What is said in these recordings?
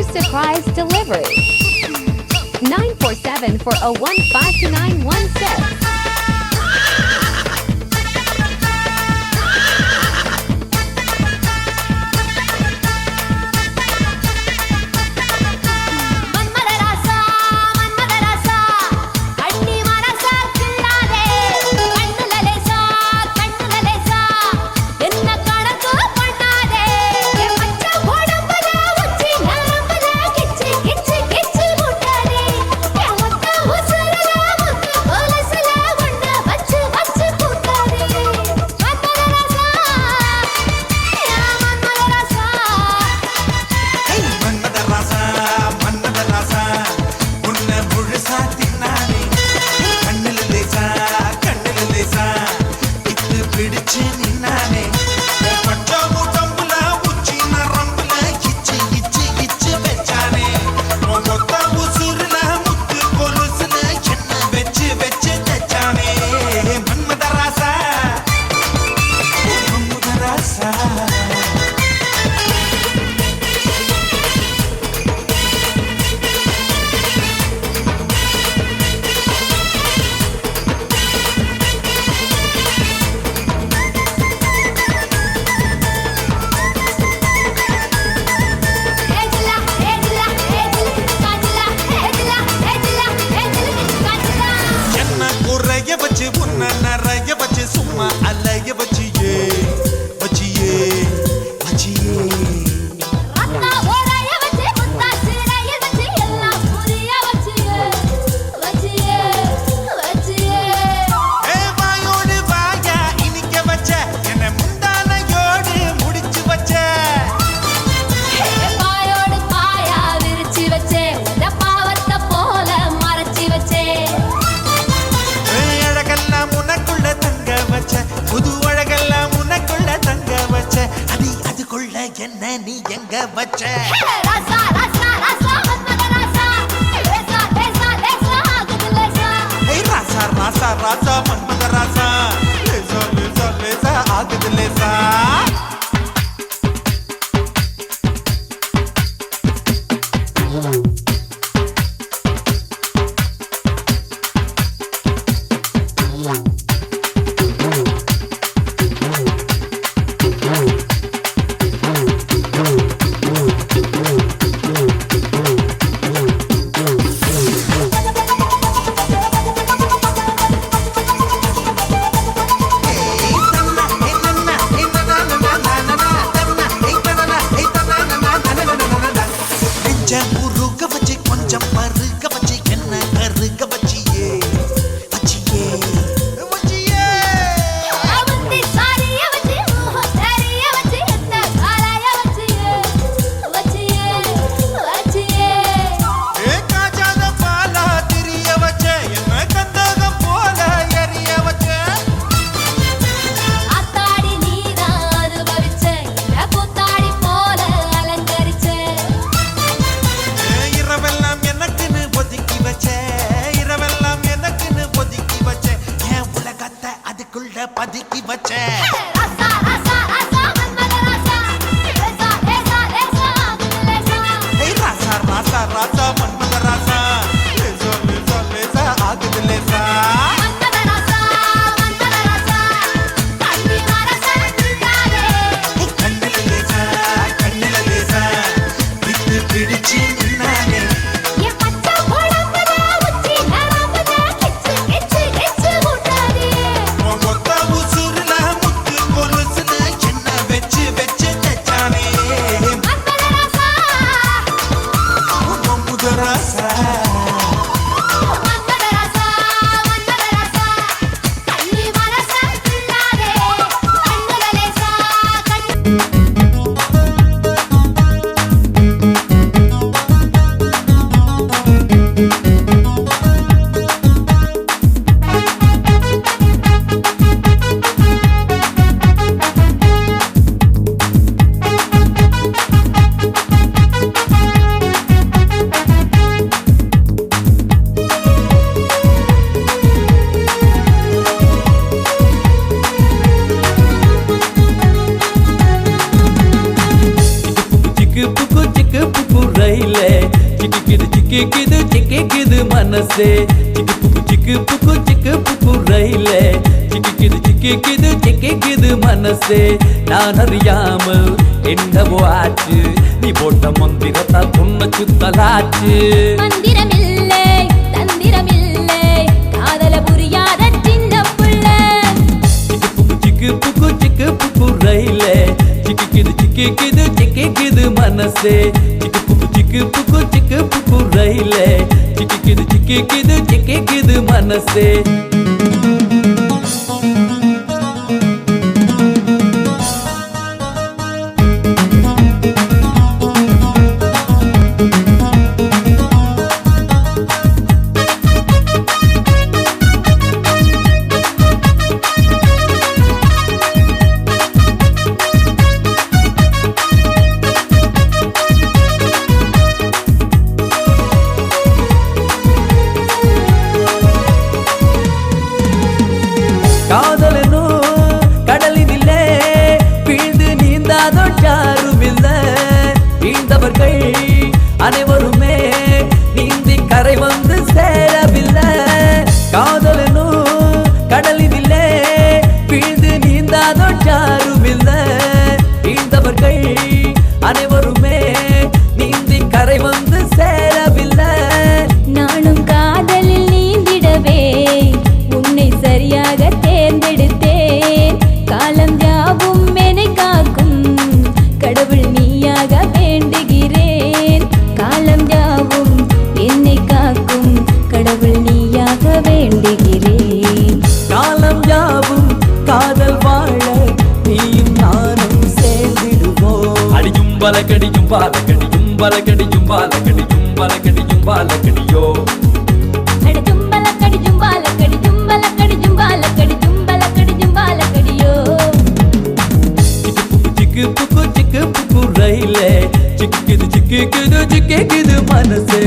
Mother's Surprise Delivery. 947 for a 52916. రాజా మన్మద రాజా. లేజా లేజా లేజా ఆగదు இருக்க வச்சு மனசே நான் அறியாமல் என்னவோ ஆச்சு? நீ போட்ட மந்திரத்தால் பொண்ணு சுத்தலாச்சு. மந்திரமில்லை தந்திரமில்லை காதல புரியாத சின்ன புள்ள. புக்கு புக்கு சிக்கு புக்கு ரயிலே. சிக்கிக்குது சிக்கிக்குது சிக்கிக்குது மனசே. சிக்கு புக்கு சிக்கு புக்கு சிக்கு புக்கு ரயிலே. சிக்கிக்குது சிக்கிக்குது மனசே. காதல் வாழ நீயும் நானும் சேர்ந்திடுவோம். அடியும் பலகடியும் பாலகடியும் பலகடியும் பாலகடியும் பலகடியும் பாலகடியோ. ரயிலே சிக்கிது சிக்கிக்குது சிக்கிக்குது மனசு.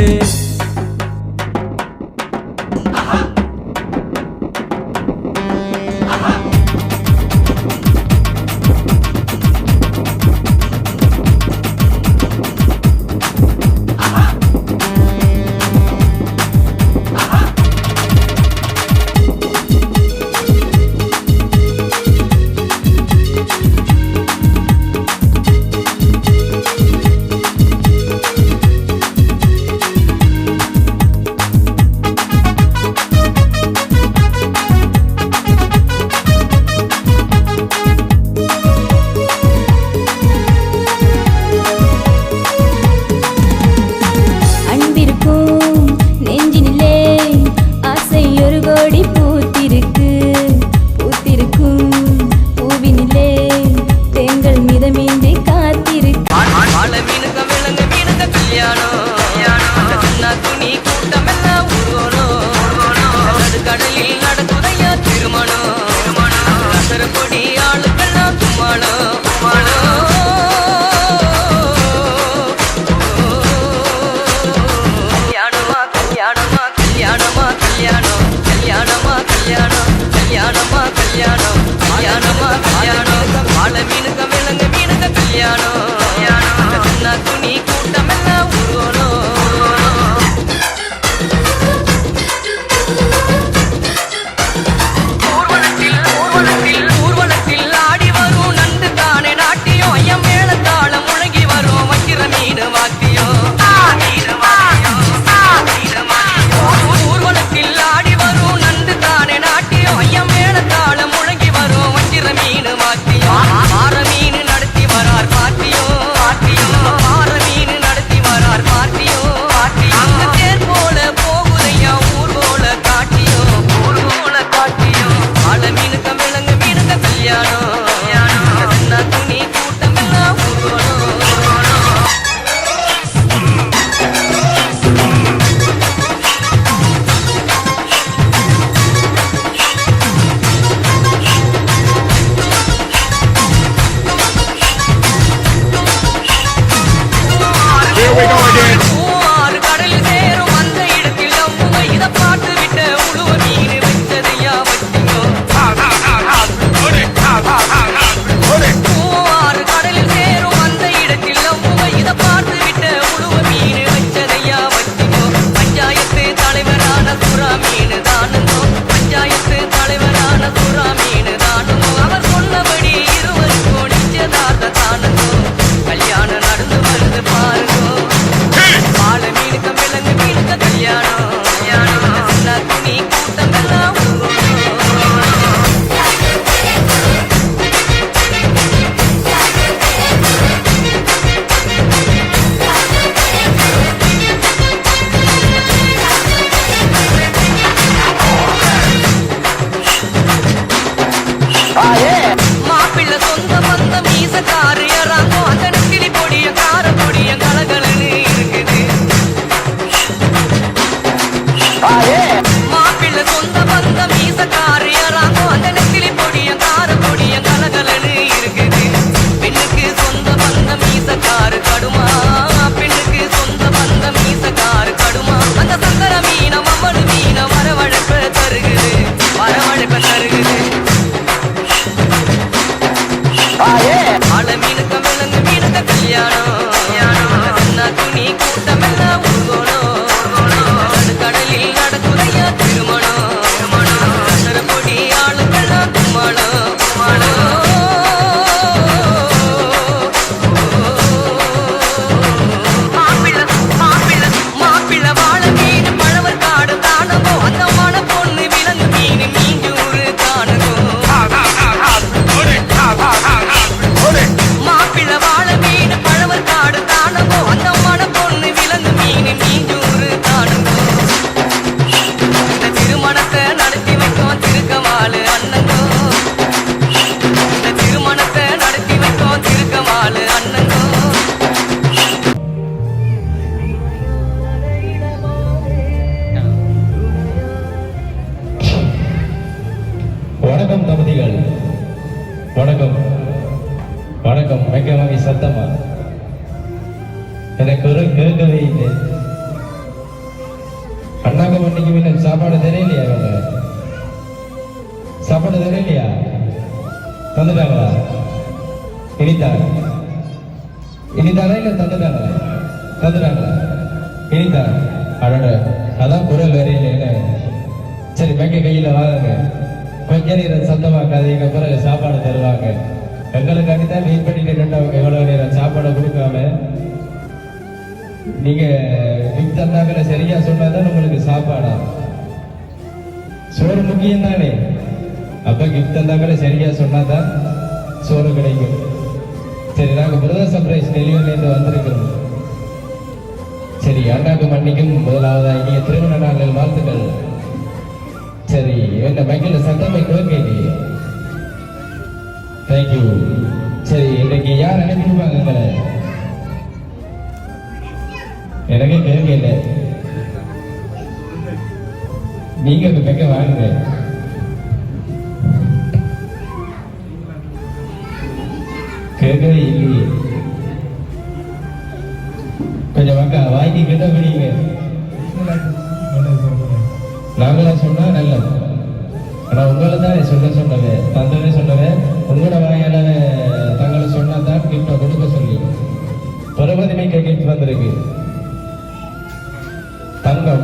அண்ணாக்கு மண்ணிக்கு முன்ன சாப்பாடு தெரியலையா வேலை சாப்பாடு தெரியலையா? தந்துட்டாங்களா? இனித்தாங்க இனித்தாரா இல்ல தந்துட்டாங்களா? தந்துட்டாங்களா? இனித்தா அடட அதான் குரல் வரையில சரி மேக்க கையில வாங்க கொஞ்ச நேரம் சத்தமாக்காதீங்க பிறகு சாப்பாடு தருவாங்க. எங்களுக்காக தான் வெயிட் பண்ணிட்டு நின்றவங்க எவ்வளவு நேரம் சாப்பாடை கொடுக்காம நீங்க கிஃப்ட் சரியாக சரியா சொன்னாதான் உங்களுக்கு சாப்பாடா? சோறு முக்கியம் தானே அப்ப கிஃப்ட் தந்தாங்கல சரியா சொன்னாதான் சோறு கிடைக்கும். சரி நாங்கள் பிரதர் சர்ப்ரைஸ் டெலிவரிலேருந்து வந்திருக்கிறோம். சரி அண்ணாக்கு மன்னிக்கும்? முதலாவதாக இனிய திருமண நாளில் வாழ்த்துக்கள். சரி என்ன மைக்கில் சத்தமை கேட்கலையே. தேங்க்யூ சரி இன்றைக்கு யார் அனுப்பிடுவாங்க எனக்கே எனக்கே இல்லை நீங்க இப்ப பெக்க வாங்குங்க. கேட்கவே இல்லையே. கொஞ்சம் மக்கா வாங்கி கிட்ட பிடிங்க நாங்களா சொன்னா நல்லது. ஆனா உங்களை தான் சொல்ல சொன்னது. தந்தவே சொன்னது. உங்களோட வாயால தங்களை சொன்னா தான் கிஃப்ட கொடுக்க சொல்லி. பருவதி மிக்க கிஃப்ட் வந்திருக்கு. தங்கம்.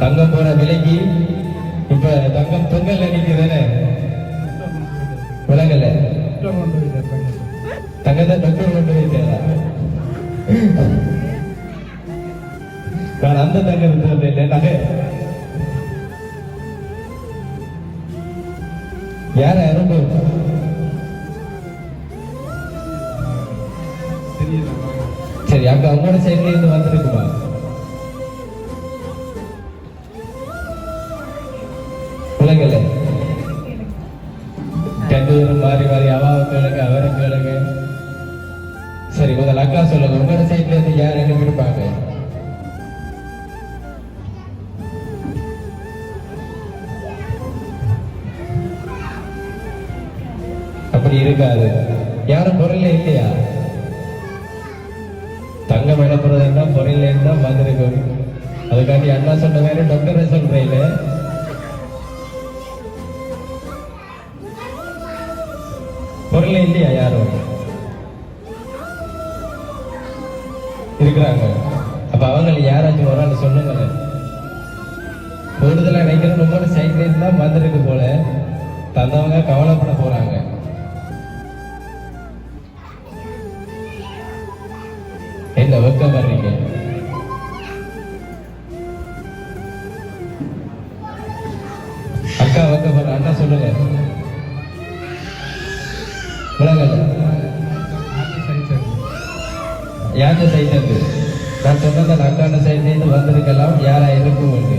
தங்கம் போற விலைக்கு இப்ப தங்கம் தொங்கல் நிக்குதானே விலங்கல தங்கத்தை டாக்டர் கொண்டு வைத்தேன் நான் அந்த தங்கத்தை இல்லை நகை. யார அரும்பு சரி அங்க அவங்களோட சைட்ல இருந்து வந்திருக்குமா அப்படி இருக்காது. யாரும் பொருள் இல்லையா? தங்கம் இழப்புறதுன்னா பொருள் தான் வந்திருக்கும் அதுக்காண்டி அண்ணா சொன்ன மாதிரி டாக்டர் சொல்றீங்க பொருள் இல்லையா யாரும்? இருக்கிறாங்க. அப்ப அவங்க யாராச்சும் ஒரு ஆள் சொல்லுங்க கூடுதலா நினைக்கிறேன் ரொம்ப சைக்கிள் தான் வந்திருக்கு போல. தந்தவங்க கவலைப்பட போறாங்க. அக்கா வெக்கம் வர்ற அண்ணா சொல்லுங்க. விளங்கல யார்கிட்ட சைட்ல நான் சொன்னது அந்த அக்காண்ட சைட்ல வந்திருக்கலாம். யாரா இருக்கும் என்று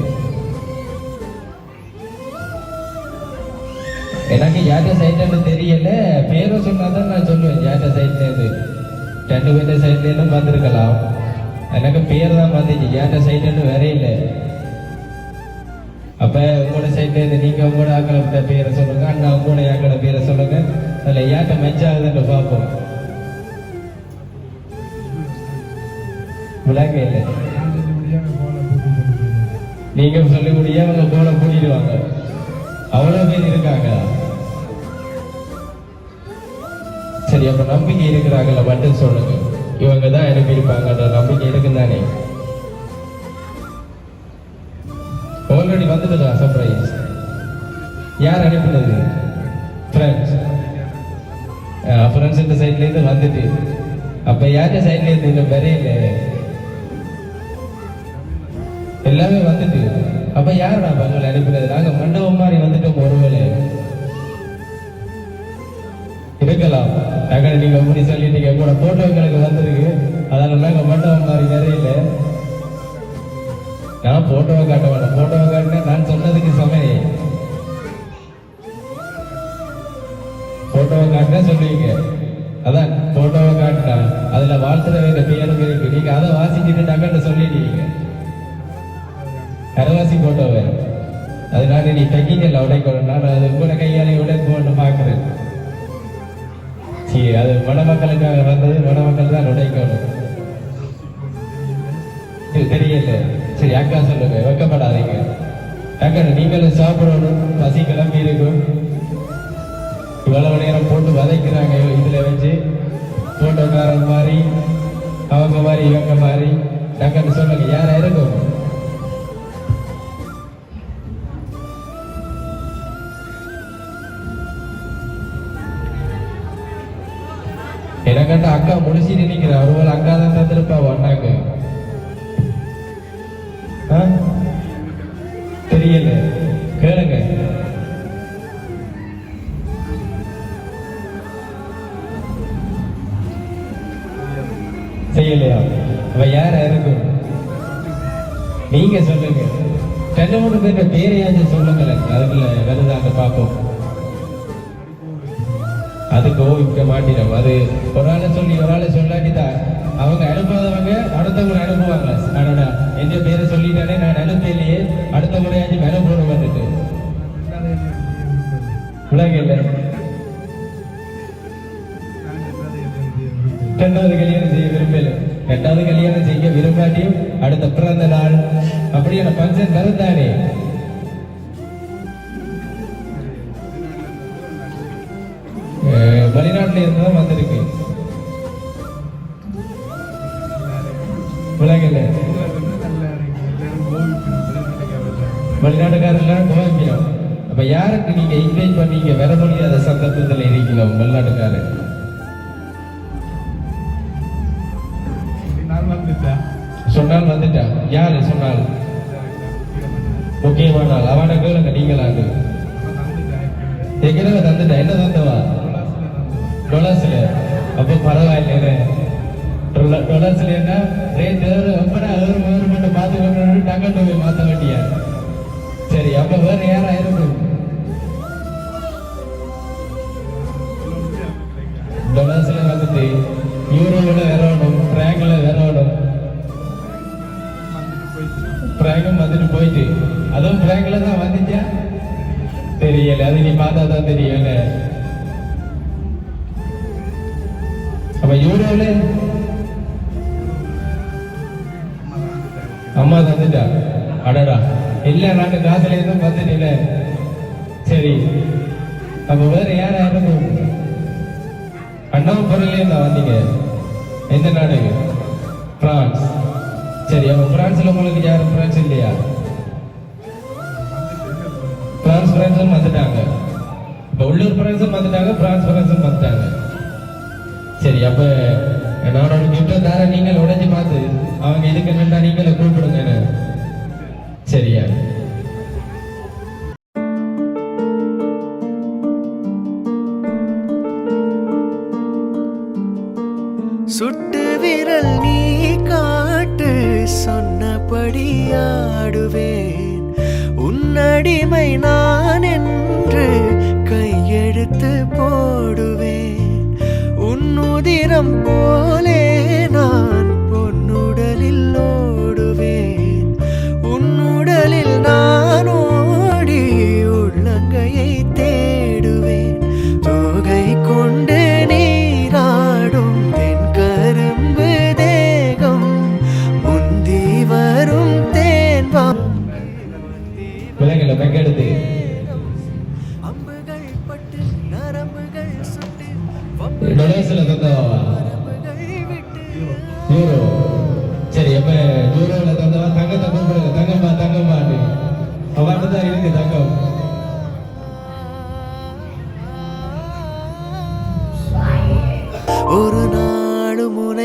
எனக்கு யார்கிட்ட சைட்ல இருந்து தெரியல. பேரை சொன்னாதான் நான் சொல்லுவேன். யார்கிட்ட சைட்ல இருந்து ரெண்டு பேர்ட்ட சைட்ல வந்திருக்கலாம். எனக்கு பேர் தான் வந்துச்சு. யார்கிட்ட சைட்ல இருந்து வேற இல்லை. அப்ப உங்களோட சைட்ல இருந்து நீங்க உங்களோட ஆக்கள பேரை சொல்லுங்க அண்ணா உங்களோட ஆக்கள பேரை சொல்லுங்க. அதுல யார்கிட்ட மெச் ஆகுதுன்னு பார்ப்போம். விளங்க இல்லை. நீங்க சொல்லி முடிய அவங்க போல கூட்டிடுவாங்க. அவ்வளவு பேர் இருக்காங்க. சரி அப்ப நம்பிக்கை இருக்கிறாங்கல்ல மட்டும் சொல்லுங்க. இவங்க தான் அனுப்பி இருப்பாங்கன்ற நம்பிக்கை இருக்குதானே? ஆல்ரெடி வந்துட்டதா? சர்ப்ரைஸ் யார் அனுப்பினது? ஃப்ரெண்ட்ஸ் ஃப்ரெண்ட்ஸ் சைட்லேருந்து வந்துட்டு. அப்போ யார்கிட்ட சைட்லேருந்து இன்னும் வரையில? எல்லாமே வந்துட்டு. அப்போ யார் நான் பங்களை அனுப்பினது? நாங்கள் மண்டபம் மாதிரி வந்துட்டோம் ஒருவேளை. இருக்கலாம். நாங்க நீங்கள் அப்படி சொல்லிட்டீங்க கூட போட்டோ எங்களுக்கு வந்திருக்கு. அதனால நாங்கள் மண்டபம் மாதிரி நிறையில நான் போட்டோவை காட்ட மாட்டேன் போட்டோவை காட்டினா நான் சொன்னதுக்கு சமய போட்டோவை காட்டினா சொல்லுவீங்க அதான் போட்டோவை காட்டினா அதுல வாழ்த்துற வேற பேரும் இருக்கு நீங்க அதை வாசிக்கிட்டு டக்குன்னு சொல்லிட்டீங்க கரவாசி போட்டோவை அதனால நீ தைக்கல உடைக்கணும் நான் அது கூட கையாலே உடைக்கணும்னு பாக்குறேன் சரி அது மணமக்களுக்காக வந்தது மணமக்கள் தான் உடைக்கணும் தெரியல சரி அக்கா சொல்லுங்க வெக்கப்படாதீங்க. அக்கா நீங்களும் சாப்பிடணும். பசி கிளம்பி இருக்கும். இவ்வளவு நேரம் போட்டு வதைக்கிறாங்க. இதுல வச்சு போட்டோக்காரன் மாதிரி அவங்க மாதிரி இவங்க மாதிரி. டக்குன்னு சொல்லுங்க யாரா இருக்கும் எனக்கண்ட அக்கா முடிச்சுட்டு நினைக்கிறேன் ஒருவேளை அக்கா தான் தந்திருப்பா ஒன்னாக்கு தெரியல. கேளுங்க. செய்யலையா? அவ யாரா? இருக்கும் நீங்க சொல்லுங்க. ரெண்டு மூணு பேர் பேரையாச்சும் சொல்லுங்களேன். அதுக்குள்ள வருதாங்க பார்ப்போம். அது கோவிக்க மாட்டினோம் அது ஒரு ஆளை சொல்லி ஒரு ஆளை சொல்லாட்டிதான். அவங்க அனுப்பாதவங்க அடுத்தவங்க அனுப்புவாங்க. அடடா எந்த பேரை சொல்லிட்டானே நான் அனுப்பலையே. அடுத்த முறையாச்சும் வேலை போட வந்துட்டு. உலகில்லை ரெண்டாவது கல்யாணம் செய்ய விரும்பல. ரெண்டாவது கல்யாணம் செய்ய விரும்பாட்டியும் அடுத்த பிறந்த நாள். அப்படியான ஃபங்க்ஷன் வருந்தானே. வெளிநாட்டுல இருந்து தான் வந்திருக்கு. உலகில். வெளிநாட்டுக்காரெல்லாம் கோவிக்கிறோம் அப்போ யாருக்கு நீங்கள் இன்வைட் பண்ணீங்க? வர முடியாத சந்தர்ப்பத்தில் இருக்கீங்க வெளிநாட்டுக்காரர்? டொலர்ஸில் அப்போ பரவாயில்ல டொலர்ஸில் என்ன? ரேட் ஏறு அப்படா ஏறு ஏறு மட்டும் பார்த்துக்கணும்னு டங்க தொகை போய் மாத்த வேண்டியா. சரி அப்ப வேற யாரா இருக்கும் டொலர்ஸில் வந்துட்டு யூரோவில் வரணும் ட்ராங்கில் வரணும் ட்ராங்கும் வந்துட்டு போயிட்டு. அதுவும் ட்ராங்கில் தான் வந்துச்சா? தெரியல அது நீ பார்த்தா தான் தெரியல. சொல்லு அம்மா தந்துட்டா? அடடா. இல்ல நாங்க காசுல எதுவும் வந்துட்டு சரி. அப்ப வேற யார யாரும் அண்ணாவும் பொருளே நான் வந்தீங்க. எந்த நாடு? பிரான்ஸ். சரி அப்ப பிரான்ஸ்ல உங்களுக்கு யாரும் பிரான்ஸ் இல்லையா? பிரான்ஸ் பிரான்ஸும் வந்துட்டாங்க. இப்ப உள்ளூர் பிரான்ஸும் வந்துட்டாங்க பிரான்ஸ் பிரான்ஸும் வந்துட்டாங்க. சரி அப்ப நான் ஒரு கிஃப்ட் தர நீங்கள் உடைஞ்சு பார்த்து அவங்க இதுக்கு நின்றா நீங்களே கூப்பிடுங்க சரியா சுட் உன்னுதிரம் போலே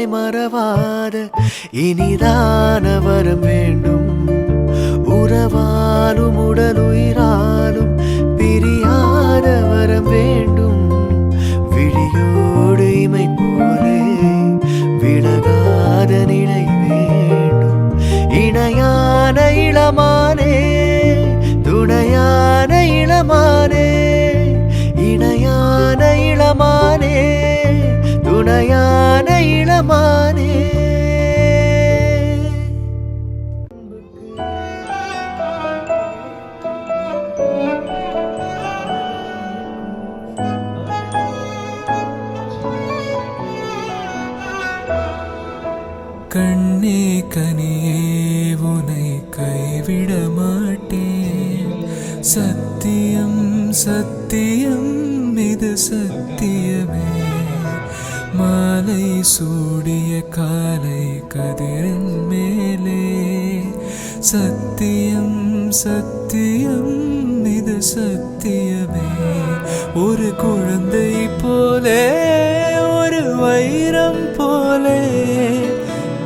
மறவாத இனிதான வரம் வேண்டும். உறவாலும் உடலுயிராலும் பிரியாத வரம் வேண்டும். விழியோடு இமை போலே விலகாத நிலை வேண்டும். இணையான இளமானே துணையான இளமானே இணையான இளமானே. துணையான இளமானே. கண்ணே கனியே உனை கைவிட மாட்டேன். சத்தியம் சத்தியம் இது சத்தியமே. மாலை சூடிய காலை கதிரன் மேலே. சத்தியம் சத்தியம் இது சத்தியமே. ஒரு குழந்தை போலே ஒரு வைரம் போலே.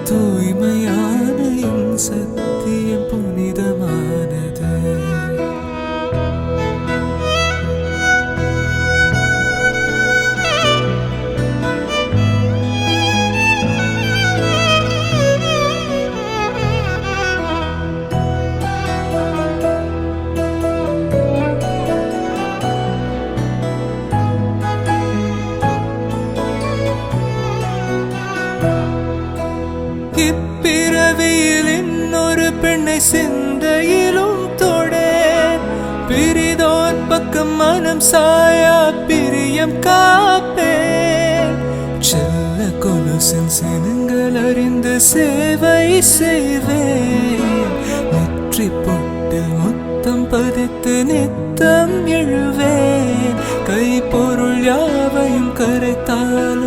தூய்மையான சத்தியம் சாயா பிரியம் காப்பே செல்ல கொலுசின் சினங்கள் அறிந்து சேவை செய்வே நெற்றி பொட்டில் முத்தம் பதித்து நித்தம் எழுவே கைப்பொருள் யாவையும் கரைத்தால்